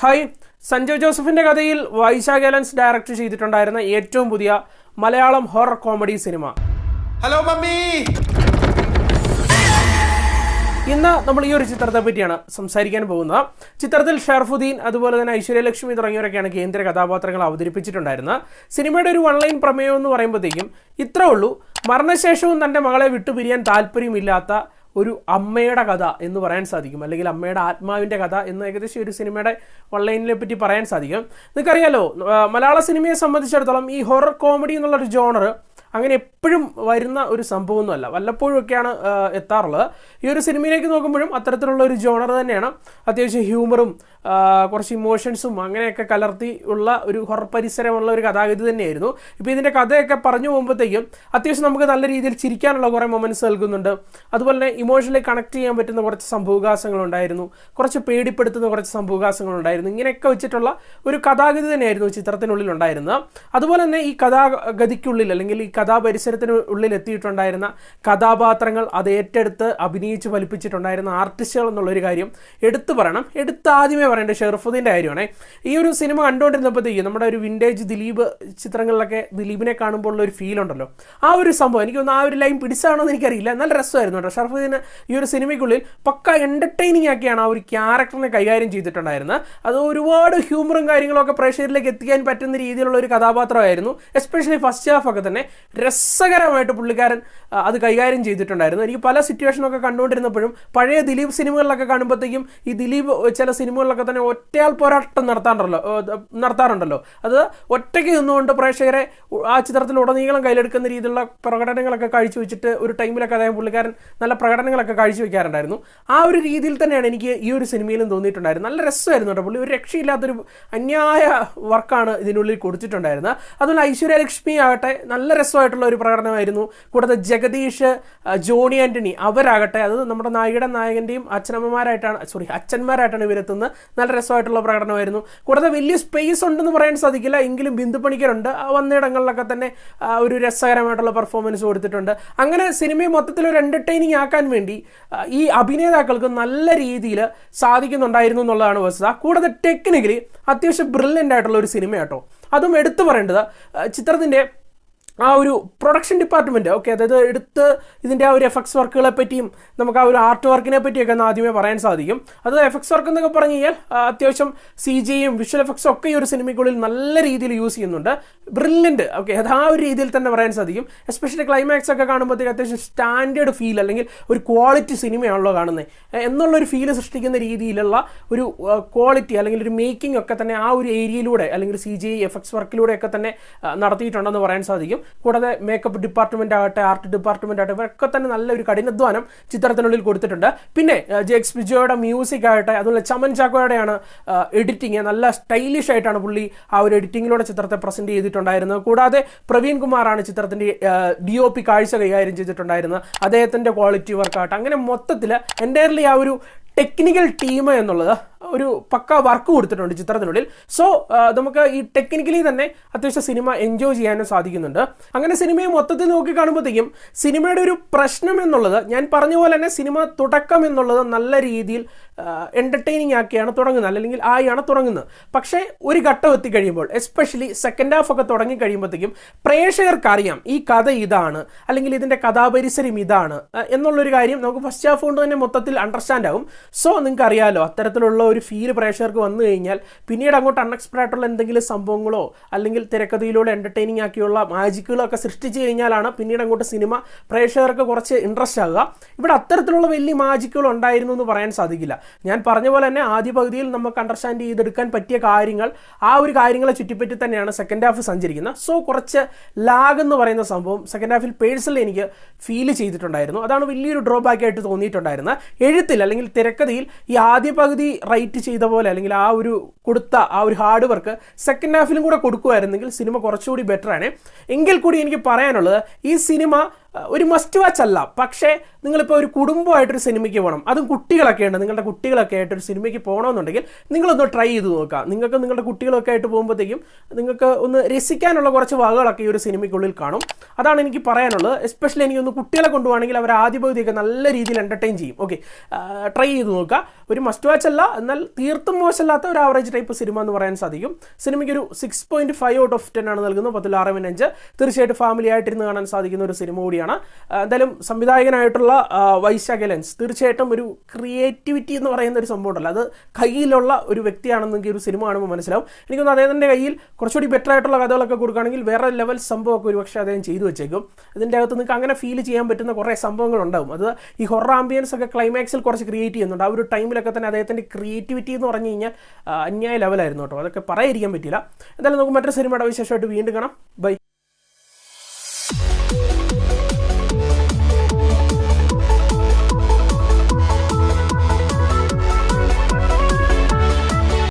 Hi. Sanjay ജോസഫിന്റെ കഥയിൽ Vaishakh gallons direct ചെയ്തിട്ടുണ്ടായിരുന്ന ഏറ്റവും പുതിയ Malayalam horror comedy cinema. Hello mummy. ഇന്ന് നമ്മൾ ഈ ഒരു ചിത്രത്തെ പറ്റിയാണ് സംസാരിക്കാൻ പോകുന്നത്. ചിത്രത്തിൽ ഷർഫുദ്ദീൻ അതുപോലെ തന്നെ ഐശ്വര്യലക്ഷ്മി തുടങ്ങിയവരൊക്കെയാണ് കേന്ദ്ര കഥാപാത്രങ്ങൾ അവതരിപ്പിച്ചിട്ടുണ്ടായിരുന്നത്. സിനിമയുടെ ഒരു ഓൺലൈൻ പ്രമേയം എന്ന് പറയുമ്പോഴത്തേക്കും ഇത്രേ ഉള്ളൂ. മരണശേഷവും തന്റെ മകളെ വിട്ടുപിരിയാൻ താല്പര്യമില്ലാത്ത ഒരു അമ്മയുടെ കഥ എന്ന് പറയാൻ സാധിക്കും. അല്ലെങ്കിൽ അമ്മയുടെ ആത്മാവിന്റെ കഥ എന്ന് ഏകദേശം ഒരു സിനിമയുടെ ഓൺലൈനിനെ പറ്റി പറയാൻ സാധിക്കും. നിങ്ങൾക്കറിയാലോ മലയാള സിനിമയെ സംബന്ധിച്ചിടത്തോളം ഈ ഹൊറർ കോമഡി എന്നുള്ളൊരു ജോണർ അങ്ങനെ എപ്പോഴും വരുന്ന ഒരു സംഭവമൊന്നുമല്ല. വല്ലപ്പോഴും ഒക്കെയാണ് ആ, എത്താറുള്ളത്. ഈ ഒരു സിനിമയിലേക്ക് നോക്കുമ്പോഴും അത്തരത്തിലുള്ള ഒരു ജോണർ തന്നെയാണ്. അത്യാവശ്യം ഹ്യൂമറും കുറച്ച് ഇമോഷൻസും അങ്ങനെയൊക്കെ കലർത്തി ഉള്ള ഒരു ഹൊറർ പരിസരമുള്ള ഒരു കഥാഗതി തന്നെയായിരുന്നു. ഇപ്പോൾ ഇതിന്റെ കഥയൊക്കെ പറഞ്ഞു പോകുമ്പോഴത്തേക്കും അത്യാവശ്യം നമുക്ക് നല്ല രീതിയിൽ ചിരിക്കാനുള്ള കുറേ മൊമെന്റ്സ് നൽകുന്നുണ്ട്. അതുപോലെ തന്നെ ഇമോഷണലി കണക്ട് ചെയ്യാൻ പറ്റുന്ന കുറച്ച് സംഭവകാശങ്ങളുണ്ടായിരുന്നു കുറച്ച് പേടിപ്പെടുത്തുന്ന കുറച്ച് സംഭവകാശങ്ങളുണ്ടായിരുന്നു ഇങ്ങനെയൊക്കെ വെച്ചിട്ടുള്ള ഒരു കഥാഗതി തന്നെയായിരുന്നു ചിത്രത്തിനുള്ളിൽ ഉണ്ടായിരുന്നത്. അതുപോലെ തന്നെ ഈ കഥാഗതിക്കുള്ളിൽ അല്ലെങ്കിൽ ഈ കഥാപരിസരത്തിന് ഉള്ളിൽ എത്തിയിട്ടുണ്ടായിരുന്ന കഥാപാത്രങ്ങൾ അത് ഏറ്റെടുത്ത് അഭിനയിച്ച് ഫലിപ്പിച്ചിട്ടുണ്ടായിരുന്ന ആർട്ടിസ്റ്റുകൾ എന്നുള്ളൊരു കാര്യം എടുത്തു പറയണം. എടുത്ത് ആദ്യമേ പറയേണ്ടത് ഷെർഫുദ്ദീന്റെ കാര്യമാണ്. ഈ ഒരു സിനിമ കണ്ടുകൊണ്ടിരുന്നപ്പോഴത്തേക്കും നമ്മുടെ ഒരു വിന്റേജ് ദിലീപ് ചിത്രങ്ങളിലൊക്കെ ദിലീപിനെ കാണുമ്പോൾ ഉള്ള ഒരു ഫീൽ ഉണ്ടല്ലോ. ആ ഒരു സംഭവം എനിക്ക് തോന്നുന്നു ആ ഒരു ലൈൻ പിടിച്ചാണോ എന്ന് എനിക്കറിയില്ല. നല്ല രസമായിരുന്നു കേട്ടോ. ഷർഫുദ്ദീന് ഈ ഒരു സിനിമയ്ക്കുള്ളിൽ പക്ക എന്റർടൈനിങ് ആക്കിയാണ് ആ ഒരു ക്യാരക്ടറിനെ കൈകാര്യം ചെയ്തിട്ടുണ്ടായിരുന്നത്. അത് ഒരുപാട് ഹ്യൂമറും കാര്യങ്ങളൊക്കെ പ്രേക്ഷകരിലേക്ക് എത്തിക്കാൻ പറ്റുന്ന രീതിയിലുള്ള ഒരു കഥാപാത്രമായിരുന്നു. എസ്പെഷ്യലി ഫസ്റ്റ് ഹാഫ് ഒക്കെ തന്നെ രസകരമായിട്ട് പുള്ളിക്കാരൻ അത് കൈകാര്യം ചെയ്തിട്ടുണ്ടായിരുന്നു. എനിക്ക് പല സിറ്റുവേഷനൊക്കെ കണ്ടുകൊണ്ടിരുന്നപ്പോഴും പഴയ ദിലീപ് സിനിമകളിലൊക്കെ കാണുമ്പോഴത്തേക്കും ഈ ദിലീപ് ചില സിനിമകളിലൊക്കെ തന്നെ ഒറ്റയാൾ പോരാട്ടം നടത്താറുണ്ടല്ലോ നടത്താറുണ്ടല്ലോ. അത് ഒറ്റയ്ക്ക് നിന്നുകൊണ്ട് പ്രേക്ഷകരെ ആ ചിത്രത്തിൽ ഉടനീളം കയ്യിലെടുക്കുന്ന രീതിയിലുള്ള പ്രകടനങ്ങളൊക്കെ കാഴ്ചവെച്ചിട്ട് ഒരു ടൈമിലൊക്കെ അദ്ദേഹം പുള്ളിക്കാരൻ നല്ല പ്രകടനങ്ങളൊക്കെ കാഴ്ചവെക്കാറുണ്ടായിരുന്നു ആ ഒരു രീതിയിൽ തന്നെയാണ് എനിക്ക് ഈ ഒരു സിനിമയിലും തോന്നിയിട്ടുണ്ടായിരുന്നത്. നല്ല രസമായിരുന്നു കേട്ടോ പുള്ളി. ഒരു രക്ഷയില്ലാത്തൊരു അന്യായ വർക്കാണ് ഇതിനുള്ളിൽ കൊടുത്തിട്ടുണ്ടായിരുന്നത്. അതുപോലെ ഐശ്വര്യലക്ഷ്മി ആകട്ടെ നല്ല രസമായിട്ടുള്ള ഒരു പ്രകടനമായിരുന്നു. കൂടാതെ ജഗദീഷ് ജോണി ആന്റണി അവരാകട്ടെ അത് നമ്മുടെ നായികയുടെ നായകന്റെയും അച്ഛനമ്മമാരായിട്ടാണ് സോറി അച്ഛന്മാരായിട്ടാണ് ഇവരെത്തുന്നത്. നല്ല രസമായിട്ടുള്ള പ്രകടനമായിരുന്നു. കൂടാതെ വലിയ സ്പേസ് ഉണ്ടെന്ന് പറയാൻ സാധിക്കില്ല. എങ്കിലും ബിന്ദു പണിക്കരുണ്ട് ആ വന്നയിടങ്ങളിലൊക്കെ തന്നെ ഒരു രസകരമായിട്ടുള്ള പെർഫോമൻസ് കൊടുത്തിട്ടുണ്ട്. അങ്ങനെ സിനിമയെ മൊത്തത്തിൽ ഒരു എന്റർടൈനിങ് ആക്കാൻ വേണ്ടി ഈ അഭിനേതാക്കൾക്ക് നല്ല രീതിയിൽ സാധിക്കുന്നുണ്ടായിരുന്നു എന്നുള്ളതാണ് വസ്തുത. കൂടാതെ ടെക്നിക്കലി അത്യാവശ്യം ബ്രില്യന്റ് ആയിട്ടുള്ള ഒരു സിനിമയാട്ടോ. അതും എടുത്തു പറയേണ്ടത് ചിത്രത്തിന്റെ ആ ഒരു പ്രൊഡക്ഷൻ ഡിപ്പാർട്ട്മെന്റ് ഓക്കെ അതായത് എടുത്ത് ഇതിന്റെ ആ ഒരു എഫക്ട്സ് വർക്കുകളെ പറ്റിയും നമുക്ക് ആ ഒരു ആർട്ട് വർക്കിനെ പറ്റിയൊക്കെ ഒന്ന് ആദ്യമേ പറയാൻ സാധിക്കും. അത് എഫക്ട്സ് വർക്ക് എന്നൊക്കെ പറഞ്ഞു കഴിഞ്ഞാൽ അത്യാവശ്യം സി ജിയും വിഷ്വൽ എഫക്ട്സും ഒക്കെ ഈ ഒരു സിനിമയ്ക്കുള്ളിൽ നല്ല രീതിയിൽ യൂസ് ചെയ്യുന്നുണ്ട്. ബ്രില്യന്റ് ഓക്കെ അത് ആ ഒരു രീതിയിൽ തന്നെ പറയാൻ സാധിക്കും. എസ്പെഷ്യലി ക്ലൈമാക്സ് ഒക്കെ കാണുമ്പോഴത്തേക്ക് അത്യാവശ്യം സ്റ്റാൻഡേർഡ് ഫീൽ അല്ലെങ്കിൽ ഒരു ക്വാളിറ്റി സിനിമയാണല്ലോ കാണുന്നത് എന്നുള്ളൊരു ഫീൽ സൃഷ്ടിക്കുന്ന രീതിയിലുള്ള ഒരു ക്വാളിറ്റി അല്ലെങ്കിൽ ഒരു മേക്കിംഗ് ഒക്കെ തന്നെ ആ ഒരു ഏരിയയിലൂടെ അല്ലെങ്കിൽ സി ജി എഫക്ട്സ് വർക്കിലൂടെ ഒക്കെ തന്നെ നടത്തിയിട്ടുണ്ടെന്ന് പറയാൻ സാധിക്കും. കൂടാതെ മേക്കപ്പ് ഡിപ്പാർട്ട്മെന്റ് ആകട്ടെ ആർട്ട് ഡിപ്പാർട്ട്മെന്റ് ആകട്ടെ ഇവരൊക്കെ തന്നെ നല്ലൊരു കഠിനാധ്വാനം ചിത്രത്തിനുള്ളിൽ കൊടുത്തിട്ടുണ്ട്. പിന്നെ ജെ ബിജോയുടെ മ്യൂസിക് ആകട്ടെ അതുപോലെ ചമൻ ചാക്കോയുടെയാണ് എഡിറ്റിംഗ് നല്ല സ്റ്റൈലിഷ് ആയിട്ടാണ് പുള്ളി ആ ഒരു എഡിറ്റിങ്ങിലൂടെ ചിത്രത്തെ പ്രസന്റ് ചെയ്തിട്ടുണ്ടായിരുന്നത്. കൂടാതെ പ്രവീൺ കുമാറാണ് ചിത്രത്തിന്റെ ഡി ഒ പി കാഴ്ച കൈകാര്യം ചെയ്തിട്ടുണ്ടായിരുന്നത്. അദ്ദേഹത്തിന്റെ ക്വാളിറ്റി വർക്കാകട്ടെ അങ്ങനെ മൊത്തത്തിൽ എന്റയർലി ആ ഒരു ടെക്നിക്കൽ ടീം എന്നുള്ളത് ഒരു പക്ക വർക്ക് കൊടുത്തിട്ടുണ്ട് ചിത്രത്തിനുള്ളിൽ. സോ നമുക്ക് ഈ ടെക്നിക്കലി തന്നെ അത്യാവശ്യം സിനിമ എൻജോയ് ചെയ്യാനും സാധിക്കുന്നുണ്ട്. അങ്ങനെ സിനിമയെ മൊത്തത്തിൽ നോക്കി കാണുമ്പോഴത്തേക്കും സിനിമയുടെ ഒരു പ്രശ്നം എന്നുള്ളത് ഞാൻ പറഞ്ഞ പോലെ തന്നെ സിനിമ തുടക്കം എന്നുള്ളത് നല്ല രീതിയിൽ എന്റർടൈനിങ് ആക്കിയാണ് തുടങ്ങുന്നത്. അല്ലെങ്കിൽ ആയാണ് തുടങ്ങുന്നത്. പക്ഷേ ഒരു ഘട്ടം എത്തിക്കഴിയുമ്പോൾ എസ്പെഷ്യലി സെക്കൻഡ് ഹാഫ് ഒക്കെ തുടങ്ങി കഴിയുമ്പോഴത്തേക്കും പ്രേക്ഷകർക്കറിയാം ഈ കഥ ഇതാണ് അല്ലെങ്കിൽ ഇതിന്റെ കഥാപരിസരം ഇതാണ് എന്നുള്ളൊരു കാര്യം നമുക്ക് ഫസ്റ്റ് ഹാഫ് കൊണ്ട് തന്നെ മൊത്തത്തിൽ അണ്ടർസ്റ്റാൻഡ് ആകും സോ നിങ്ങൾക്ക് അറിയാലോ അത്തരത്തിലുള്ള ഒരു ഫീൽ പ്രേക്ഷകർക്ക് വന്നു കഴിഞ്ഞാൽ പിന്നീട് അങ്ങോട്ട് അൺഎക്സ്പെക്റ്റഡ് ആയിട്ടുള്ള എന്തെങ്കിലും സംഭവങ്ങളോ അല്ലെങ്കിൽ തിരക്കഥയിലൂടെ എന്റർടൈനിങ് ആക്കിയുള്ള മാജിക്കുകളൊക്കെ സൃഷ്ടിച്ചു കഴിഞ്ഞാലാണ് പിന്നീട് അങ്ങോട്ട് സിനിമ പ്രേക്ഷകർക്ക് കുറച്ച് ഇൻട്രസ്റ്റ് ആകുക ഇവിടെ അത്തരത്തിലുള്ള വലിയ മാജിക്കുകൾ ഉണ്ടായിരുന്നു എന്ന് പറയാൻ സാധിക്കില്ല. ഞാൻ പറഞ്ഞ പോലെ തന്നെ ആദ്യ പകുതിയിൽ നമുക്ക് അണ്ടർസ്റ്റാൻഡ് ചെയ്തെടുക്കാൻ പറ്റിയ കാര്യങ്ങൾ ആ ഒരു കാര്യങ്ങളെ ചുറ്റിപ്പറ്റി തന്നെയാണ് സെക്കൻഡ് ഹാഫ് സഞ്ചരിക്കുന്നത്. സോ കുറച്ച് ലാഗ് എന്ന് പറയുന്ന സംഭവം സെക്കൻഡ് ഹാഫിൽ പേഴ്സണലി എനിക്ക് ഫീൽ ചെയ്തിട്ടുണ്ടായിരുന്നു. അതാണ് വലിയൊരു ഡ്രോബാക്ക് ആയിട്ട് തോന്നിയിട്ടുണ്ടായിരുന്നത്. എഴുത്തിൽ അല്ലെങ്കിൽ തിരക്കഥയിൽ ഈ ആദ്യ പകുതി റൈറ്റ് ചെയ്ത പോലെ അല്ലെങ്കിൽ ആ ഒരു കൊടുത്ത ആ ഒരു ഹാർഡ് വർക്ക് സെക്കൻഡ് ഹാഫിലും കൂടെ കൊടുക്കുമായിരുന്നെങ്കിൽ സിനിമ കുറച്ചുകൂടി ബെറ്ററാണ് എങ്കിൽ കൂടി എനിക്ക് പറയാനുള്ളത് ഈ സിനിമ ഒരു മസ്റ്റ് വാച്ച് അല്ല. പക്ഷേ നിങ്ങളിപ്പോൾ ഒരു കുടുംബമായിട്ടൊരു സിനിമയ്ക്ക് പോകണം അതും കുട്ടികളൊക്കെ ഉണ്ട്. നിങ്ങളുടെ കുട്ടികളൊക്കെ ആയിട്ട് ഒരു സിനിമയ്ക്ക് പോകണമെന്നുണ്ടെങ്കിൽ നിങ്ങളൊന്ന് ട്രൈ ചെയ്ത് നോക്കുക. നിങ്ങൾക്ക് നിങ്ങളുടെ കുട്ടികളൊക്കെ ആയിട്ട് പോകുമ്പോഴത്തേക്കും നിങ്ങൾക്ക് ഒന്ന് രസിക്കാനുള്ള കുറച്ച് വകകളൊക്കെ ഈ ഒരു സിനിമയ്ക്കുള്ളിൽ കാണും. അതാണ് എനിക്ക് പറയാനുള്ളത്. എസ്പെഷ്യലി എനിക്ക് ഒന്ന് കുട്ടികളെ കൊണ്ടുപോകണമെങ്കിൽ അവർ ആദ്യ പകുതിയൊക്കെ നല്ല രീതിയിൽ എന്റർടൈൻ ചെയ്യും. ഓക്കെ ട്രൈ ചെയ്ത് നോക്കുക. ഒരു മസ്റ്റ് വാച്ച് അല്ല. എന്നാൽ തീർത്തും മോശമല്ലാത്ത ഒരു ആവറേജ് ടൈപ്പ് സിനിമ എന്ന് പറയാൻ സാധിക്കും. സിനിമയ്ക്ക് ഒരു six point five out of ten ആണ് നൽകുന്നത്. പത്തിൽ ആറ് അഞ്ച്. തീർച്ചയായിട്ടും ഫാമിലി ആയിട്ടിരുന്ന് കാണാൻ സാധിക്കുന്ന ഒരു സിനിമ കൂടിയാണ് ആ, എന്തായാലും സംവിധായകനായിട്ടുള്ള ആ, വൈശാഖ ലെൻസ് തീർച്ചയായിട്ടും ഒരു ക്രിയേറ്റിവിറ്റി എന്ന് പറയുന്ന ഒരു സംഭവം ഉണ്ടല്ലോ. അത് കയ്യിലുള്ള ഒരു വ്യക്തിയാണെന്ന് എനിക്ക് ഒരു സിനിമ കാണുമ്പോൾ മനസ്സിലാവും. എനിക്കൊന്ന് അദ്ദേഹത്തിന്റെ കയ്യിൽ കുറച്ചുകൂടി ബെറ്റർ ആയിട്ടുള്ള കഥകളൊക്കെ കൊടുക്കുകയാണെങ്കിൽ വേറെ ലെവൽ സംഭവമൊക്കെ ഒരു പക്ഷേ അദ്ദേഹം ചെയ്തു വെച്ചേക്കും. ഇതിന്റെ അകത്ത് നിങ്ങൾക്ക് അങ്ങനെ ഫീൽ ചെയ്യാൻ പറ്റുന്ന കുറേ സംഭവങ്ങൾ ഉണ്ടാവും. അത് ഈ ഹൊറർ ആംബിയൻസ് ഒക്കെ ക്ലൈമാക്സിൽ കുറച്ച് ക്രിയേറ്റ് ചെയ്യുന്നുണ്ട്. ആ ഒരു ടൈമിലൊക്കെ തന്നെ അദ്ദേഹത്തിന്റെ ക്രിയേറ്റിവിറ്റി എന്ന് പറഞ്ഞു കഴിഞ്ഞാൽ അന്യായ ലെവലായിരുന്നു കേട്ടോ. അതൊക്കെ പറയാതിരിക്കാൻ പറ്റില്ല എന്തായാലും നമുക്ക് മറ്റൊരു സിനിമയുടെ വിശേഷമായിട്ട് വീണ്ടും കാണാം. ബൈ